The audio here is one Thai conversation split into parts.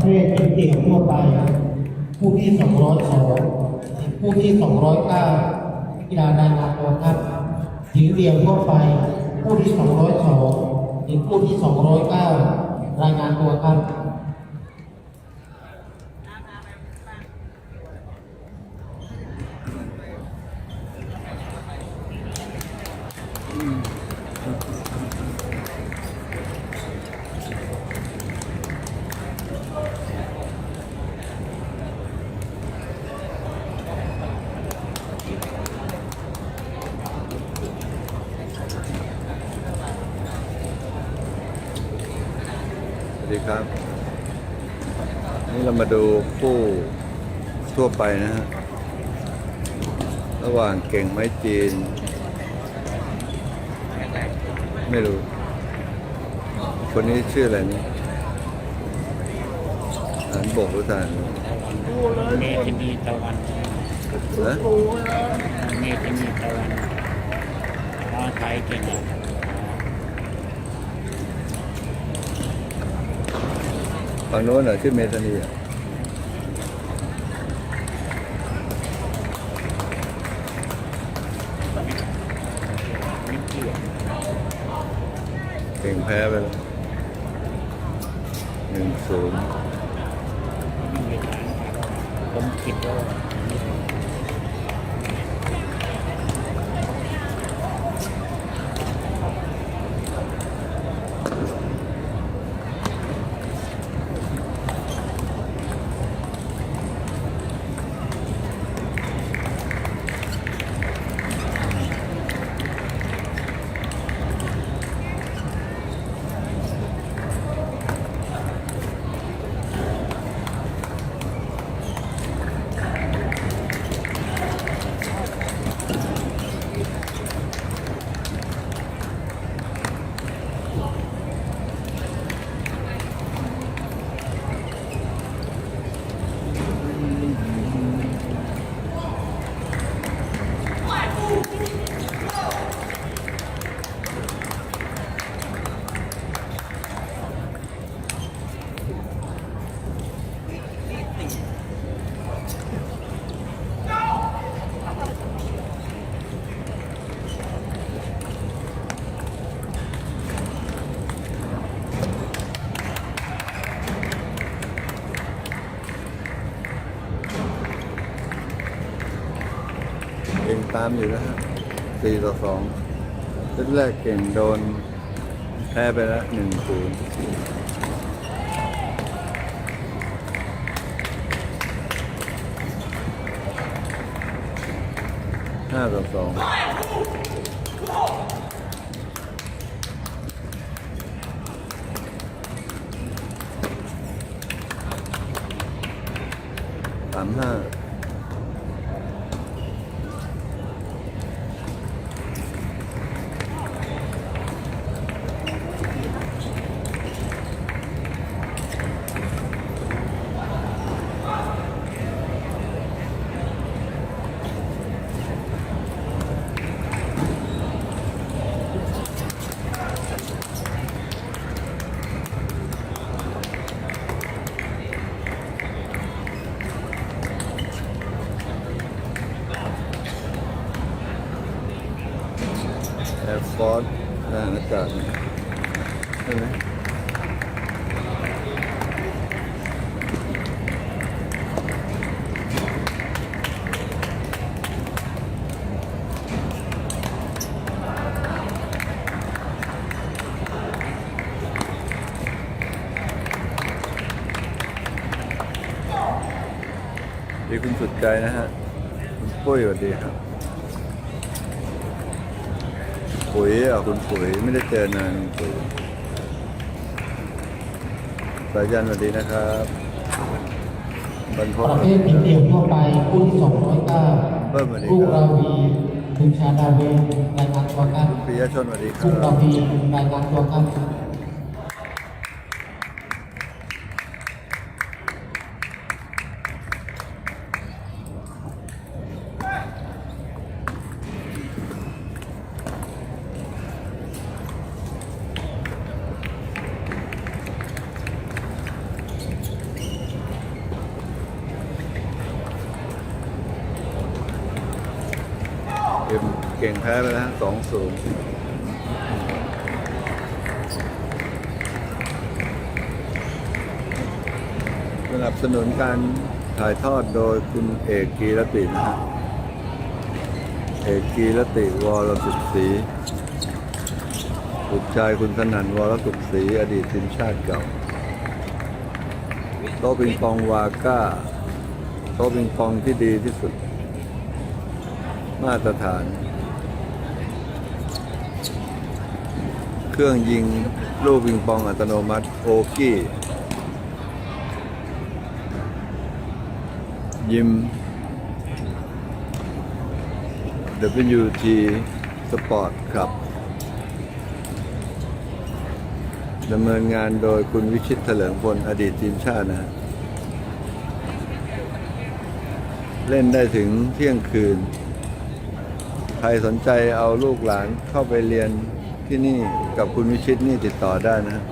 เภทเป็นเดี่ยวทั่วไป ผู้ที่ 202 ผู้ที่ 209กีฬารายงานตัวครับหญิงเดี่ยวทั่วไป ผู้ที่ 202หญิงผู้ที่ 209 รายงานตัวครับ สวัสดีครับ นี่เรา มาดูผู้ทั่วไปนะฮะระหว่างเก่งไม้จีน ไม่รู้ คนนี้ชื่ออะไรนี่ฐานบกหรือฐานเมธานีตะวันนะเมธานีตะวันภาษาไทยเก่งอะฝั่งโน้นเหรอชื่อเมธานีอะเก่ง แพ้ไปแล้วหนึ่งศูนย์ผมคิดว่าามอยู่นะฮะสี่ต่อสองเซตแรกเก่งโดนแพ้ไปแล้วหนึ่งศูนย์ห้าต่อสองสามห้า ฟอร์สทหารอากาศนะใช่ไหมดีคุณสุดใจนะฮะ คุณปุ้ยสวัสดีครับ ปุ๋ยอะคุณปุ๋ยไม่ได้เจอนานคุณปุ๋ยสายันสวัสดีนะครับบรรพปตระเภทหญิงเดี่ยวทั่วไปผู้ที่เพิ่มมาดี209ลูกครัราบวีคุณชาดาเวงรายงานตัวครับคุณปิยชนสวัสดีคคุรัณราบวีรายงานตัวครับ เก่งแพ้ไปแล้วสองศูนย์สนับสนุนการถ่ายทอดโดยคุณเอกกีรตินะฮะเอกกีรติวรสุขศรีบุตรชายคุณสนั่นวรสุขศรีอดีตทีมชาติเก่าโต๊ะปิงปองวาก้าโต๊ะปิงปองที่ดีที่สุด มาตรฐาน เครื่องยิงลูกปิงปองอัตโนมัติโอกี้ยิม WT Sport ครับ ดำเนินงานโดยคุณวิชิตเถลิงพลอดีตทีมชาตินะฮะเล่นได้ถึงเที่ยงคืน ใครสนใจเอาลูกหลานเข้าไปเรียน ที่นี่กับคุณวิชิตนี่ติดต่อได้นะฮะ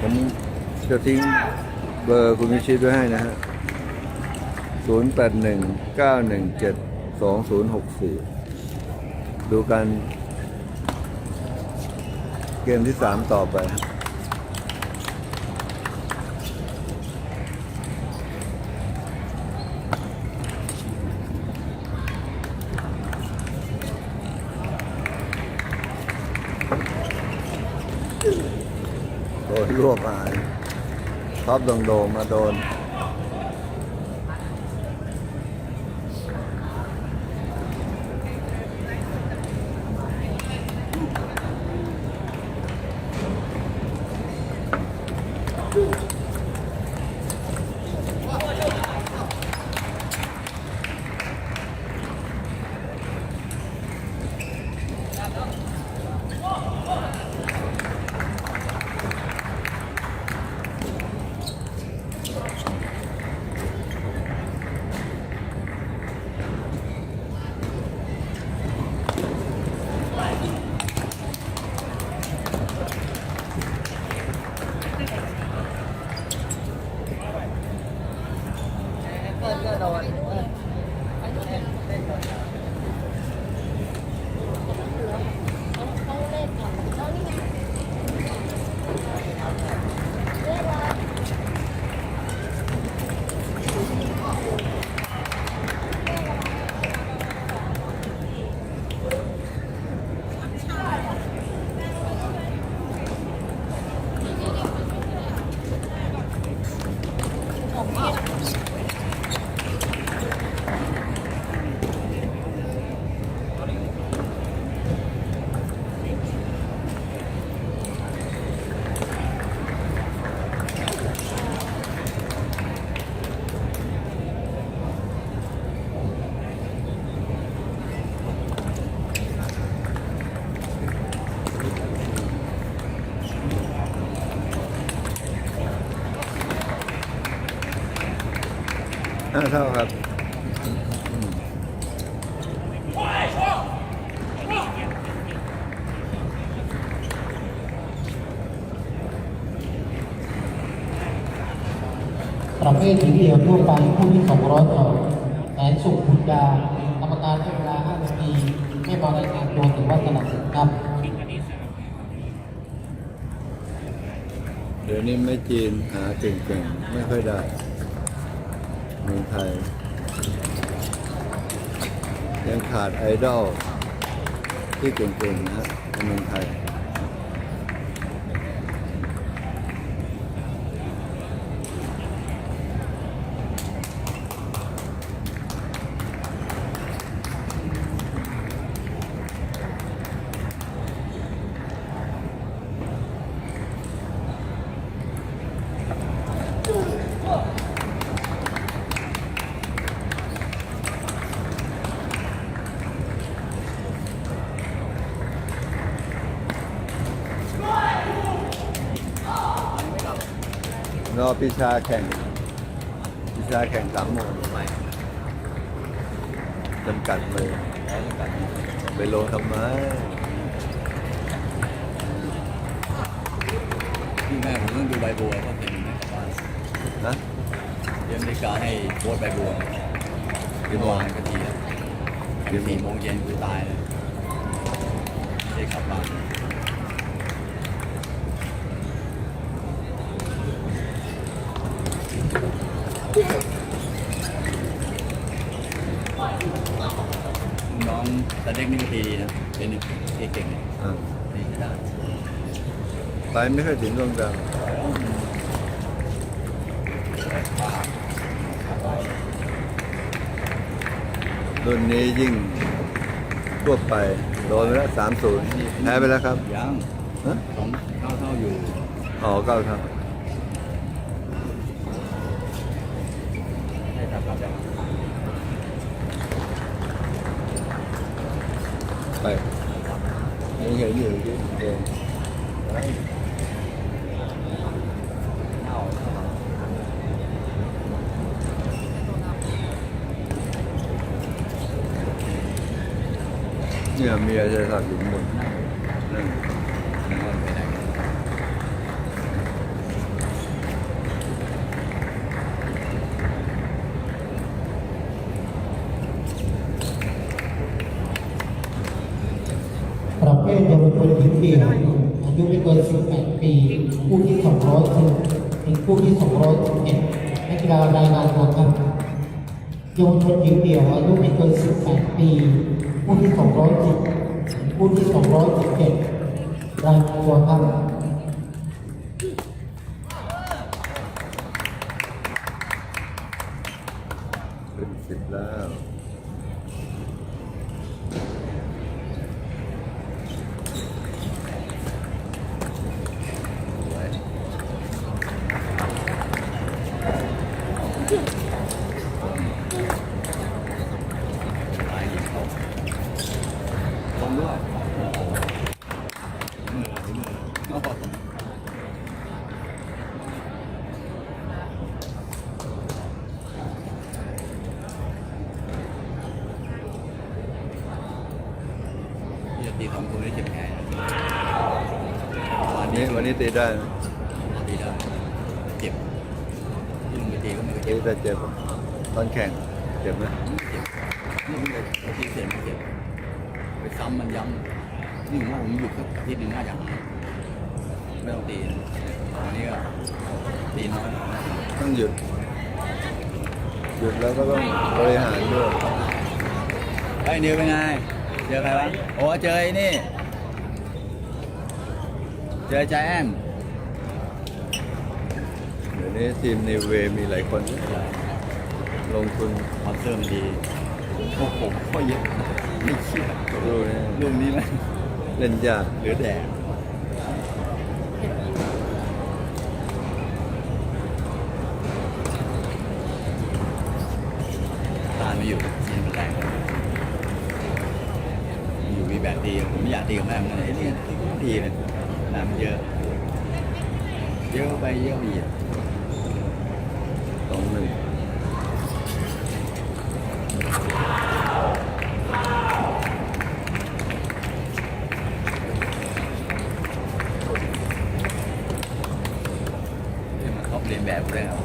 ผมจะทิ้งเบอร์คุณวิชิตไว้ให้นะฮะ0 8 1 9 1 7 2 0 6 4 ดูกันเกมที่ 3 ต่อไป รวบหายท็อปโดงๆมาโดน ห้าเท่าครับประเภทหญิงเดียวทั่วไปผู้ที่200ต่อแสนสุขบุญญากรรมการให้เวลา5นาทีให้มารายงานตัวถือว่าสนับสนุนครับ เดี๋ยวนี้ไม่จีนหาเก่งๆ ไม่ค่อยได้ เมืองไทย ยังขาดไอดอลที่เก่งๆนะฮะในเมืองไทย รอพิชาแข่งพิชาแข่งสามโมงจำกัดเลยไปโลทำไมพี่แม่ผมต้องดูใบบัวเพราเป็นแม่บ้านนะเตรียมนาฬิกาให้โค้ชใบบัวกี่โมงกันทีแล้วสี่โมงเย็นกูตายเลยได้ขับบ้าน น้องแต่เด็กนี่ก็ตีดีนะ เป็นที่เก่งเนี่ยอ่าตีได้ ไปไม่ค่อยถึงดวงดาวรุ่นนี้ยิ่งทั่วไป โดนไปแล้วสามศูนย์แพ้ไปแล้วครับยังฮะสองเท่าเท่าอยู่ อ๋อเก้าครับ ให้ทำครับ ไป ยังเห็นอยู่ที่เอง เท่าเท่า เนี่ยเมียจะสักอยู่ข้างบนนั่น มันไปไหน ประเภทเยาวชนหญิงเดี่ยวอายุไม่เกิน 18 ปี ผู้ที่ 200คน ผู้ที่211นักกีฬารายงานตัวครับเยาวชนหญิงเดี่ยวอายุไม่เกิน 18 ปีผู้ที่210ผู้ที่217รายงานตัวครับ เป็นสิบแล้ว สวยตายยิงเขาลงด้วยมือมือโอ้โหที่จะ ตีสองคนได้เจ็บแผลวันวันนี้นี้วันนี้ตีได้นะตีได้เจ็บที่ลงไปตีก็ไม่ก็ตีเจ็บแต่เจ็บตอนแข่งเจ็บไหมเจ็บนี่มันเลยที่เสียมันเจ็บไปซ้ำมันย้ำ นี่ผมว่าผมหยุดสักอาทิตย์หนึ่งน่าจะไม่ต้องตีวันนี้ก็ตีน้อยต้องหยุด หยุดแล้วก็ต้องบริหารด้วยไอ้นิวเป็นไง เจอใครวะโอ้เจอไอ้นี่ เจอใจแอนเดี๋ยวนี้ทีมนิวเวมีหลายคน ลงทุนคอนเสิร์มดี โอ้โหก็เยอะไม่เชื่อดูนี่ลูกนี้ไหม เล่นยากหลือแดดตานไม่อยู่ยิงมันแรงอยู่มีแบบตีผมไม่อยากตีกับแม่มันไอ้นี่ตีเลยน้ำเยอะ เยอะไปเยอะไปอีก สองหนึ่ง ที่มันชอบเรียนแบบเลยครับ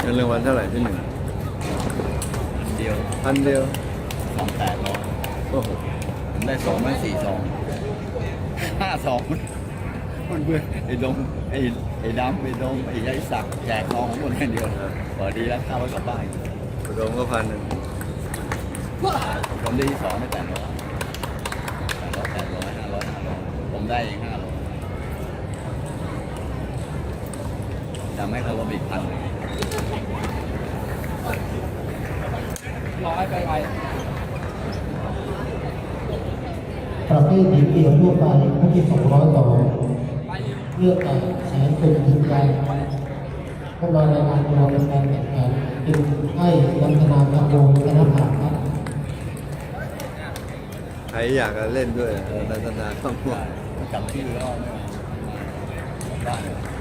เงิ นรางวัลเท่าไหร่ที่หนึ่งเดียวพันเดียวสองแปดร้อยโอ้โหผมได้สองไม่สี่สองห้าสองมันเบื่อไอ้ดงไอ้ไอ้ดำไอ้ดงไอ้ยายศักดิ์แจกทองของคนแค่เดียวพอดีแล้วข้าวไว้กลับบ้านกระโดงก็พันหนึ่งผมได้ที่สองไม่แปดร้อยแปดร้อยแปดร้อยห้าร้อยห้าร้อยผมได้เองห้า ร้อยทำให้เขาก็บิดพันเลยร้อยไปไปประเภทหญิงเดี่ยวทั่วไปผู้ที่202เลือกแต่แสนคุณยืนยันพวกเรารายงานตัวเป็นการแข่งขันจึงให้ลักษณะคำวงคณะผ่านครับใครอยากจะเล่นด้วยนันทนาต้องพวกจำชื่อแล้วไม่มาบ้าน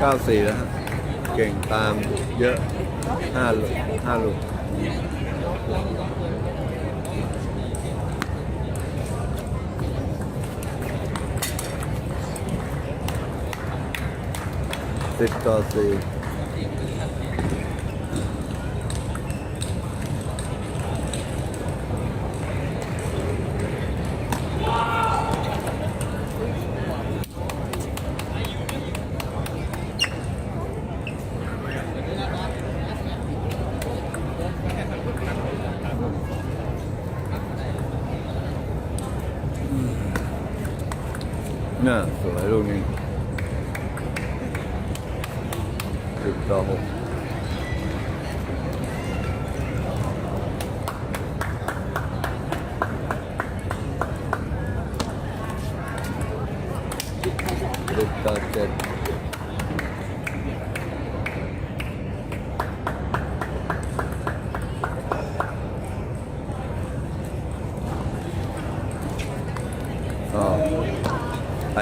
94นะฮะเก่งตามเยอะ5ลูก5ลูกสิบต่อสี่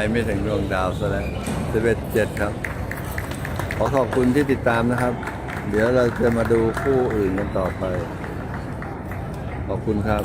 ไปไม่ถึงดวงดาวซะแล้วสิบเอ็ดเจ็ดครับ ขอขอบคุณที่ติดตามนะครับ เดี๋ยวเราจะมาดูคู่อื่นกันต่อไป ขอบคุณครับ